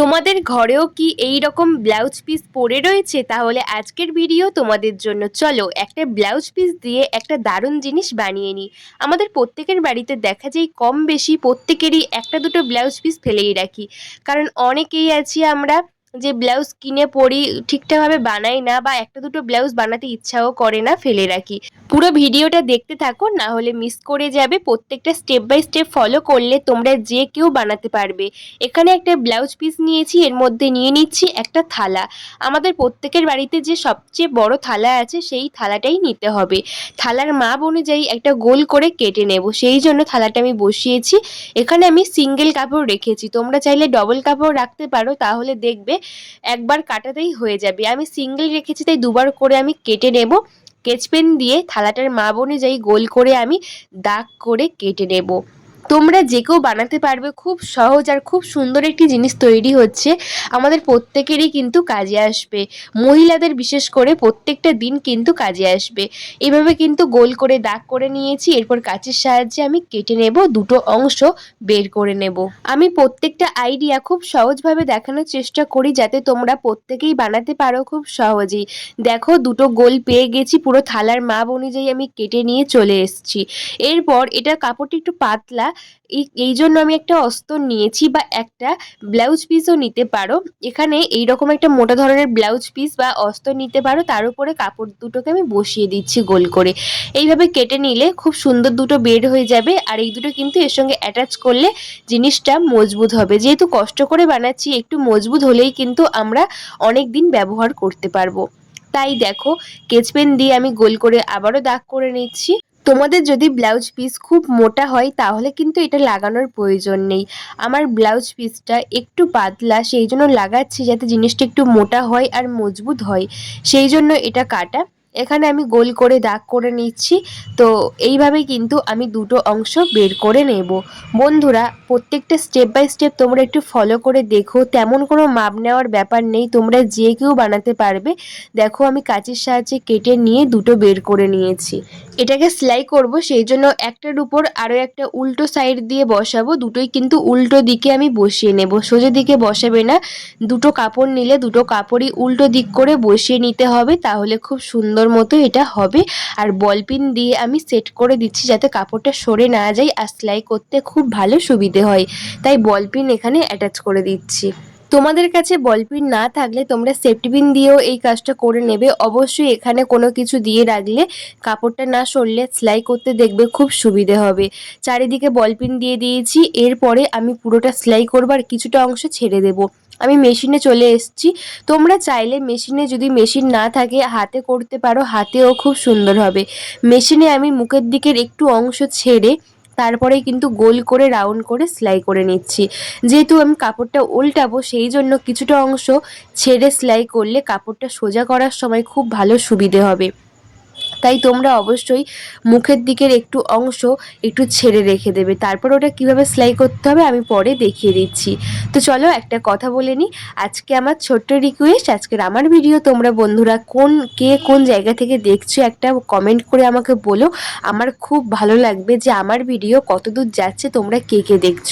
তোমাদের ঘরেও কি এই রকম ব্লাউজ পিস পরে রয়েছে? তাহলে আজকের ভিডিও তোমাদের জন্য। চলো, একটা ব্লাউজ পিস দিয়ে একটা দারুণ জিনিস বানিয়ে নিই। আমাদের প্রত্যেকের বাড়িতে দেখা যায় কম বেশি প্রত্যেকেরই একটা দুটো ব্লাউজ পিস ফেলেই রাখি। কারণ অনেকেই আছি আমরা যে ব্লাউজ কিনে পরি, ঠিকঠাকভাবে বানাই না বা একটা দুটো ব্লাউজ বানাতে ইচ্ছাও করে না ফেলে রাখি। পুরো ভিডিওটা দেখতে থাকো, না হলে মিস করে যাবে। প্রত্যেকটা স্টেপ বাই স্টেপ ফলো করলে তোমরা যে কেউ বানাতে পারবে। এখানে একটা ব্লাউজ পিস নিয়েছি, এর মধ্যে নিয়ে নিচ্ছি একটা থালা। আমাদের প্রত্যেকের বাড়িতে যে সবচেয়ে বড় থালা আছে, সেই থালাটাই নিতে হবে। থালার মাপ অনুযায়ী একটা গোল করে কেটে নেব। সেই জন্য থালাটা আমি বসিয়েছি। এখানে আমি সিঙ্গেল কাপড় রেখেছি। তোমরা চাইলে ডবল কাপড় রাখতে পারো, তাহলে দেখবে একবার কাটাতেই হয়ে যাবে। আমি সিঙ্গেল রেখেছি, তাই দুবার করে আমি কেটে নেব। স্কেচপেন দিয়ে থালাটার মাপ অনুযায়ী গোল করে আমি দাগ করে কেটে নেব। তোমরা যে কেউ বানাতে পারবে খুব সহজ আর খুব সুন্দর একটি জিনিস তৈরি হচ্ছে। আমাদের প্রত্যেকেরই কিন্তু কাজে আসবে। মহিলাদের বিশেষ করে প্রত্যেকটা দিন কিন্তু কাজে আসবে। এভাবে কিন্তু গোল করে দাগ করে নিয়েছি, এরপর কাঁচের সাহায্যে আমি কেটে নেব, দুটো অংশ বের করে নেব। আমি প্রত্যেকটা আইডিয়া খুব সহজভাবে দেখানোর চেষ্টা করি যাতে তোমরা প্রত্যেকেই বানাতে পারো খুব সহজেই। দেখো, দুটো গোল পেয়ে গেছি, পুরো থালার মাপ অনুযায়ী আমি কেটে নিয়ে চলে এসেছি। এরপর এটা কাপড়টি একটু পাতলা এই জন্য আমি একটা অস্তর নিয়েছি বা একটা ব্লাউজ পিসও নিতে পারো। এখানে এই রকম একটা মোটা ধরনের ব্লাউজ পিস বা অস্তর নিতে পারো। তার উপরে কাপড় দুটোকে আমি বসিয়ে দিচ্ছি গোল করে। এইভাবে কেটে নিলে খুব সুন্দর দুটো বেড হয়ে যাবে। আর এই দুটো কিন্তু এর সঙ্গে অ্যাটাচ করলে জিনিসটা মজবুত হবে। যেহেতু কষ্ট করে বানাচ্ছি, একটু মজবুত হলেই কিন্তু আমরা অনেক দিন ব্যবহার করতে পারব। তাই দেখো কেচপেন দিয়ে আমি গোল করে আবারও দাগ করে নিচ্ছি। তোমাদের যদি ব্লাউজ পিস খুব মোটা হয়, তাহলে কিন্তু এটা লাগানোর প্রয়োজন নেই। আমার ব্লাউজ পিসটা একটু পাতলা, সেই জন্য লাগাচ্ছি যাতে জিনিসটা একটু মোটা হয় আর মজবুত হয়। সেই জন্য এটা কাটা। এখানে আমি গোল করে দাগ করে নিচ্ছি। তো এইভাবে কিন্তু আমি দুটো অংশ বের করে নেব। বন্ধুরা, প্রত্যেকটা স্টেপ বাই স্টেপ তোমরা একটু ফলো করে দেখো। তেমন কোনো মাপ নেওয়ার ব্যাপার নেই। তোমরা যে কেউ বানাতে পারবে। দেখো, আমি কাঁচের সাহায্যে কেটে নিয়ে দুটো বের করে নিয়েছি। এটাকে সেলাই করব, সেই জন্য একটার উপর আরও একটা উল্টো সাইড দিয়ে বসাবো। দুটোই কিন্তু উল্টো দিকে আমি বসিয়ে নেব। সোজা দিকে বসাবে না। দুটো কাপড় নিলে দুটো কাপড়ই উল্টো দিক করে বসিয়ে নিতে হবে, তাহলে খুব সুন্দর মতো এটা হবে। আর বলপিন দিয়ে আমি সেট করে দিচ্ছি যাতে কাপড়টা সরে না যায় আর সেলাই করতে খুব ভালো সুবিধে হয়। তাই বলপিন এখানে অ্যাটাচ করে দিচ্ছি। তোমাদের কাছে বলপিন না থাকলে তোমরা সেফটি পিন দিয়েও এই কাজটা করে নেবে। অবশ্যই এখানে কোনো কিছু দিয়ে রাখলে কাপড়টা না সরলে সেলাই করতে দেখবে খুব সুবিধে হবে। চারিদিকে বলপিন দিয়ে দিয়েছি, এরপরে আমি পুরোটা সেলাই করবার কিছুটা অংশ ছেড়ে দেবো। আমি মেশিনে চলে এসেছি। তোমরা চাইলে মেশিনে যদি মেশিন না থাকে, হাতে করতে পারো, হাতেও খুব সুন্দর হবে। মেশিনে আমি মুখের দিকের একটু অংশ ছেড়ে তারপরে কিন্তু গোল করে রাউন্ড করে সেলাই করে নিচ্ছি। যেহেতু আমি কাপড়টা উল্টাবো, সেই জন্য কিছুটা অংশ ছেড়ে সেলাই করলে কাপড়টা সোজা করার সময় খুব ভালো সুবিধে হবে। তাই তোমরা অবশ্যই মুখের দিকের একটু অংশ একটু ছেড়ে রেখে দেবে। তারপর ওটা কীভাবে সেলাই করতে হবে আমি পরে দেখিয়ে দিচ্ছি। তো চলো একটা কথা বলে নিই আজকে আমার ছোট্ট রিকোয়েস্ট আজকের আমার ভিডিও তোমরা বন্ধুরা কোন, কে কোন জায়গা থেকে দেখছ একটা কমেন্ট করে আমাকে বলো। আমার খুব ভালো লাগবে যে আমার ভিডিও কতদূর যাচ্ছে, তোমরা কে কে দেখছ।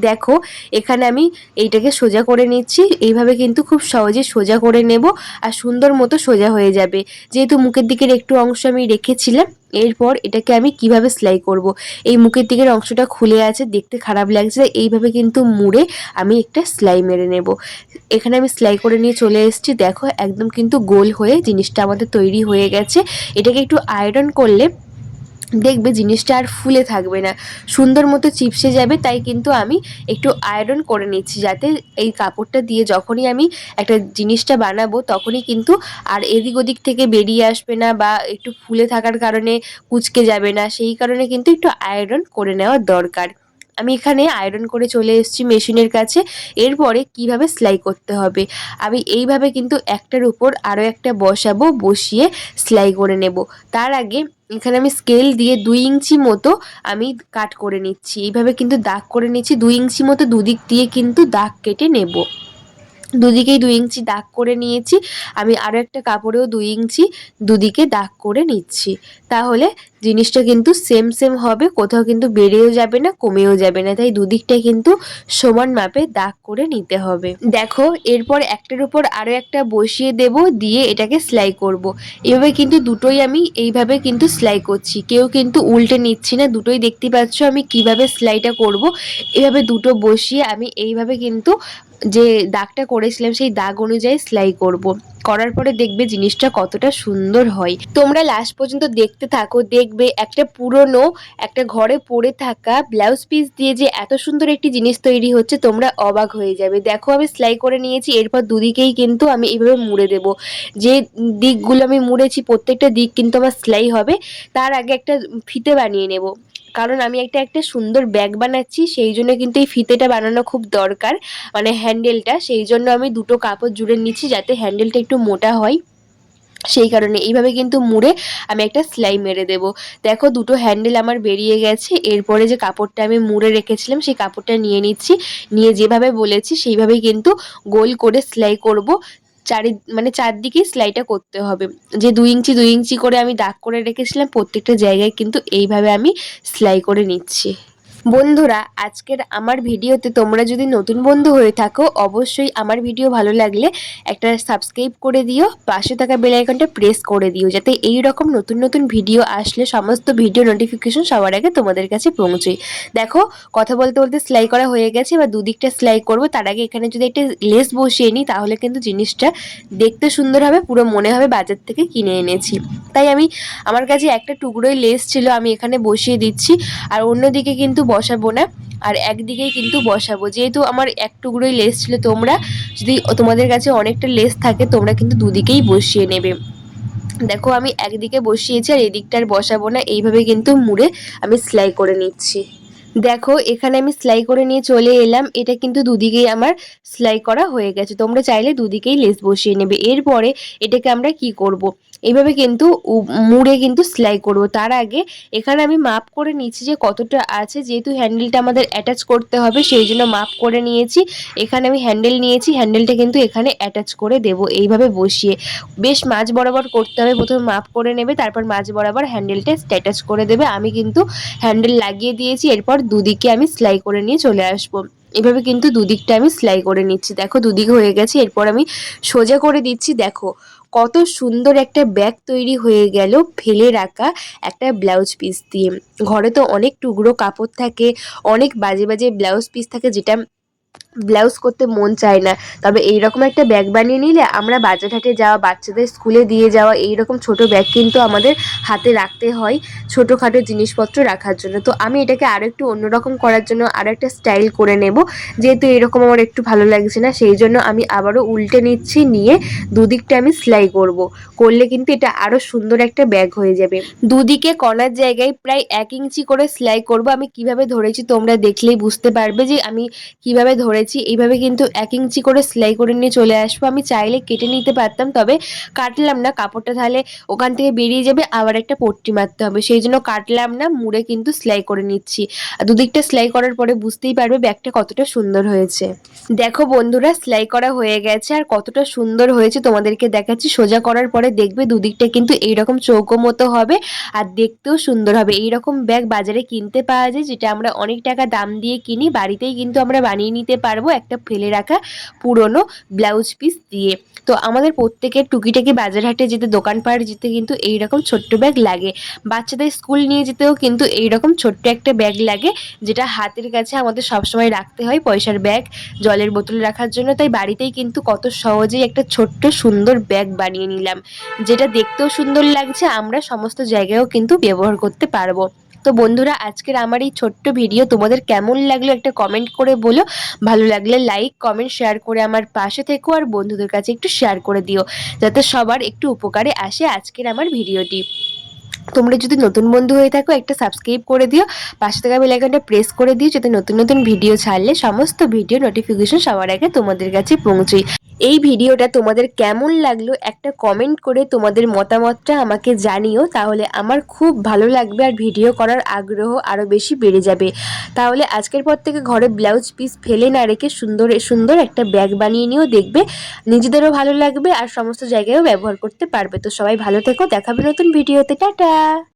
দেখো, এখানে আমি এইটাকে সোজা করে নিচ্ছি। এইভাবে কিন্তু খুব সহজে সোজা করে নেব আর সুন্দর মতো সোজা হয়ে যাবে। যেহেতু মুখের দিকের একটু অংশ আমি রেখেছিলাম, এরপর এটাকে আমি কীভাবে সেলাই করব। এই মুখের দিকের অংশটা খুলে আছে, দেখতে খারাপ লাগছে এইভাবে কিন্তু মুড়ে আমি একটা সেলাই মেরে নেব। এখানে আমি সেলাই করে নিয়ে চলে এসেছি। দেখো, একদম কিন্তু গোল হয়ে জিনিসটা আমাদের তৈরি হয়ে গেছে। এটাকে একটু আয়রন করলে দেখবে জিনিসটা আর ফুলে থাকবে না। সুন্দর মতো চিপসে যাবে, তাই কিন্তু আমি একটু আয়রন করে নিচ্ছি যাতে এই কাপড়টা দিয়ে যখনই আমি একটা জিনিসটা বানাবো, তখনই কিন্তু আর এদিক ওদিক থেকে বেরিয়ে আসবে না বা একটু ফুলে থাকার কারণে কুচকে যাবে না। সেই কারণে কিন্তু একটু আয়রন করে নেওয়ার দরকার। আমি এখানে আয়রন করে চলে এসেছি মেশিনের কাছে। এরপরে কীভাবে সেলাই করতে হবে? আমি এইভাবে কিন্তু একটার উপর আরও একটা বসাবো, বসিয়ে সেলাই করে নেব। তার আগে এখানে আমি স্কেল দিয়ে দুই ইঞ্চি মতো আমি কাট করে নিচ্ছি। এইভাবে কিন্তু দাগ করে নিচ্ছি। দুই ইঞ্চি মতো দুদিক দিয়ে কিন্তু দাগ কেটে নেব। দুদিকেই দুই ইঞ্চি দাগ করে নিয়েছি। আমি আরও একটা কাপড়েও দুই ইঞ্চি দুদিকে দাগ করে নিচ্ছি। তাহলে জিনিসটা কিন্তু সেম সেম হবে কোথাও কিন্তু বেড়েও যাবে না, কমেও যাবে না তাই দুদিকটা কিন্তু সমান মাপে দাগ করে নিতে হবে দেখো, এরপর একটার উপর আরও একটা বসিয়ে দেব, দিয়ে এটাকে সেলাই করব। এভাবে কিন্তু দুটোই আমি এইভাবে কিন্তু সেলাই করছি কেউ কিন্তু উল্টে নিচ্ছি না দুটোই দেখতে পাচ্ছ আমি কীভাবে সেলাইটা করব। এভাবে দুটো বসিয়ে আমি এইভাবে কিন্তু যে দাগটা করেছিলাম, সেই দাগ অনুযায়ী সেলাই করব। করার পরে দেখবে জিনিসটা কতটা সুন্দর হয় তোমরা লাস্ট পর্যন্ত দেখতে থাকো, দেখবে একটা পুরনো, একটা ঘরে পড়ে থাকা ব্লাউজ পিস দিয়ে যে এত সুন্দর একটি জিনিস তৈরি হচ্ছে, তোমরা অবাক হয়ে যাবে। দেখো, আমি সেলাই করে নিয়েছি, এরপর দুদিকেই কিন্তু আমি এইভাবে মুড়ে দেব। যে দিকগুলো আমি মুড়েছি, প্রত্যেকটা দিক কিন্তু আমার সেলাই হবে, তার আগে একটা ফিতে বানিয়ে নেব। কারণ আমি একটা একটা সুন্দর ব্যাগ বানাচ্ছি, সেই জন্য কিন্তু এই ফিতেটা বানানো খুব দরকার মানে হ্যান্ডেলটা সেই জন্য আমি দুটো কাপড় জুড়ে নিচ্ছি, যাতে হ্যান্ডেলটা একটু মোটা হয়। সেই কারণে এইভাবে কিন্তু মুড়ে আমি একটা সেলাই মেরে দেব। দেখো দুটো হ্যান্ডেল আমার বেরিয়ে গেছে, এরপরে যে কাপড়টা আমি মুড়ে রেখেছিলাম সেই কাপড়টা নিয়ে নিচ্ছি। নিয়ে যেভাবে বলেছি সেইভাবেই কিন্তু গোল করে সেলাই করব। চারি মানে চারদিকেই সেলাইটা করতে হবে। যে দুই ইঞ্চি দুই ইঞ্চি করে আমি দাগ করে রেখেছিলাম, প্রত্যেকটা জায়গায় কিন্তু এইভাবে আমি সেলাই করে নিচ্ছি। বন্ধুরা, আজকের আমার ভিডিওতে তোমরা যদি নতুন বন্ধু হয়ে থাকো, অবশ্যই আমার ভিডিও ভালো লাগলে একটা সাবস্ক্রাইব করে দিও, পাশে থাকা বেল আইকনটা প্রেস করে দিও, যাতে এই রকম নতুন নতুন ভিডিও আসলে সমস্ত ভিডিও নোটিফিকেশন সবার আগে তোমাদের কাছে পৌঁছই দেখো, কথা বলতে বলতে সেলাই করা হয়ে গেছে, এবার দুদিকটা সেলাই করব। তার আগে এখানে যদি একটা লেস বসিয়ে নিই, তাহলে কিন্তু জিনিসটা দেখতে সুন্দর হবে, পুরো মনে হবে বাজার থেকে কিনে এনেছি। তাই আমি, আমার কাছে একটা টুকরোই লেস ছিল, আমি এখানে বসিয়ে দিচ্ছি। আর অন্যদিকে কিন্তু বসাবো না, আর একদিকেই কিন্তু বসাবো। যেহেতু আমার এক টুকরোই লেস ছিল, তোমরা যদি তোমাদের কাছে অনেকটা লেস থাকে, তোমরা কিন্তু দুদিকেই বসিয়ে নেবে। দেখো, আমি একদিকে বসিয়েছি আর এদিকটার বসাবো না, এইভাবে কিন্তু মুড়ে আমি সেলাই করে নিচ্ছি। দেখো, এখানে আমি সেলাই করে নিয়ে চলে এলাম, এটা কিন্তু দুদিকেই আমার সেলাই করা হয়ে গেছে। তোমরা চাইলে দুদিকেই লেস বসিয়ে নেবে। এরপরে এটাকে আমরা কি করব। এইভাবে কিন্তু মুড়ে কিন্তু সেলাই করব। তার আগে এখানে আমি মাপ করে নিচ্ছি যে কতটা আছে। যেহেতু হ্যান্ডেলটা আমাদের অ্যাটাচ করতে হবে, সেই জন্য মাপ করে নিয়েছি। এখানে আমি হ্যান্ডেল নিয়েছি, হ্যান্ডেলটা কিন্তু এখানে অ্যাটাচ করে দেব এইভাবে বসিয়ে। বেশ মাছ বরাবর করতে হবে, প্রথমে মাপ করে নেবে, তারপর মাছ বরাবর হ্যান্ডেলটা স্ট্যাটাচ করে দেবে। আমি কিন্তু হ্যান্ডেল লাগিয়ে দিয়েছি, এরপর দুদিকে আমি সেলাই করে নিয়ে চলে আসব। এভাবে কিন্তু দুদিকটা আমি সেলাই করে নিচ্ছি। দেখো দুদিক হয়ে গেছে, এরপর আমি সোজা করে দিচ্ছি। দেখো কত সুন্দর একটা ব্যাগ তৈরি হয়ে গেল, ফেলে রাখা একটা ব্লাউজ পিস দিয়ে। ঘরে তো অনেক টুকরো কাপড় থাকে, অনেক বাজে বাজে ব্লাউজ পিস থাকে যেটা ব্লাউজ করতে মন চায় না। তবে এই রকম একটা ব্যাগ বানিয়ে নিলে আমরা বাজার হাটে যাওয়া, বাচ্চাদের স্কুলে দিয়ে যাওয়া এই রকম ছোট ব্যাগ কিন্তু আমাদের হাতে রাখতে হয় ছোটোখাটো জিনিসপত্র রাখার জন্য। তো আমি এটাকে আরও একটু অন্যরকম করার জন্য আরও একটা স্টাইল করে নেব। যেহেতু এরকম আমার একটু ভালো লাগছে না, সেই জন্য আমি আবারও উল্টে নিচ্ছি, নিয়ে দুদিকটা আমি সেলাই করব। করলে কিন্তু এটা আরও সুন্দর একটা ব্যাগ হয়ে যাবে। দুদিকে কনার জায়গায় প্রায় এক ইঞ্চি করে সেলাই করব। আমি কীভাবে ধরেছি তোমরা দেখলেই বুঝতে পারবে যে আমি কীভাবে ধরেছি। এইভাবে কিন্তু এক ইঞ্চি করে সেলাই করে নিয়ে চলে আসব। আমি চাইলে কেটে নিতে পারতাম, তবে কাটলাম না। কাপড়টা তাহলে ওখান থেকে বেরিয়ে যাবে, আবার একটা পট্টি মারতে হবে। সেই জন্য কাটলাম না, মুড়ে কিন্তু সেলাই করে নিচ্ছি। আর দুদিকটা সেলাই করার পরে বুঝতেই পারবে ব্যাগটা কতটা সুন্দর হয়েছে। দেখো বন্ধুরা, সেলাই করা হয়ে গেছে। আর কতটা সুন্দর হয়েছে তোমাদেরকে দেখাচ্ছি। সোজা করার পরে দেখবে দুদিকটা কিন্তু এইরকম চৌকো মতো হবে আর দেখতেও সুন্দর হবে। এইরকম ব্যাগ বাজারে কিনতে পাওয়া যায়, যেটা আমরা অনেক টাকা দাম দিয়ে কিনি, বাড়িতেই কিন্তু আমরা বানিয়ে নিতে পারব। একটা ফেলে রাখা পুরনো ব্লাউজ পিস দিয়ে। তো আমাদের প্রত্যেকের টুকিটাকি বাজার হাটে যেতে দোকান পাড় যেতে কিন্তু এইরকম ছোট্ট ব্যাগ লাগে। বাচ্চাদের স্কুল নিয়ে যেতেও কিন্তু এইরকম ছোট্ট একটা ব্যাগ লাগে, যেটা হাতের কাছে আমাদের সবসময় রাখতে হয় পয়সার ব্যাগ জলের বোতল রাখার জন্য। তাই বাড়িতেই কিন্তু কত সহজেই একটা ছোট্ট সুন্দর ব্যাগ বানিয়ে নিলাম, যেটা দেখতেও সুন্দর লাগছে, আমরা সমস্ত জায়গায়ও কিন্তু ব্যবহার করতে পারব। তো বন্ধুরা, আজকের আমার এই ছোট্ট ভিডিও তোমাদের কেমন লাগল একটা কমেন্ট করে বলো। ভালো লাগলে লাইক কমেন্ট শেয়ার করে আমার পাশে থেকো আর বন্ধুদের কাছে একটু শেয়ার করে দিও, যাতে সবার একটু উপকারে আসে আজকের আমার ভিডিওটি তোমরা যদি নতুন বন্ধু হয়ে থাকো, একটা সাবস্ক্রাইব করে দিও, পাশে থাকা বেলাইকনটা প্রেস করে দিও, যাতে নতুন নতুন ভিডিও ছাড়লে সমস্ত ভিডিও নোটিফিকেশন সবার আগে তোমাদের কাছে পৌঁছই এই ভিডিওটা তোমাদের কেমন লাগল একটা কমেন্ট করে তোমাদের মতামতটা আমাকে জানিও, তাহলে আমার খুব ভালো লাগবে আর ভিডিও করার আগ্রহ আরও বেশি বেড়ে যাবে। তাহলে আজকের পর থেকে ঘরে ব্লাউজ পিস ফেলে না রেখে সুন্দর সুন্দর একটা ব্যাগ বানিয়ে নিয়েও দেখবে নিজেদেরও ভালো লাগবে আর সমস্ত জায়গায়ও ব্যবহার করতে পারবে। তো সবাই ভালো থেকো, দেখাবে নতুন ভিডিওতে। টাটা!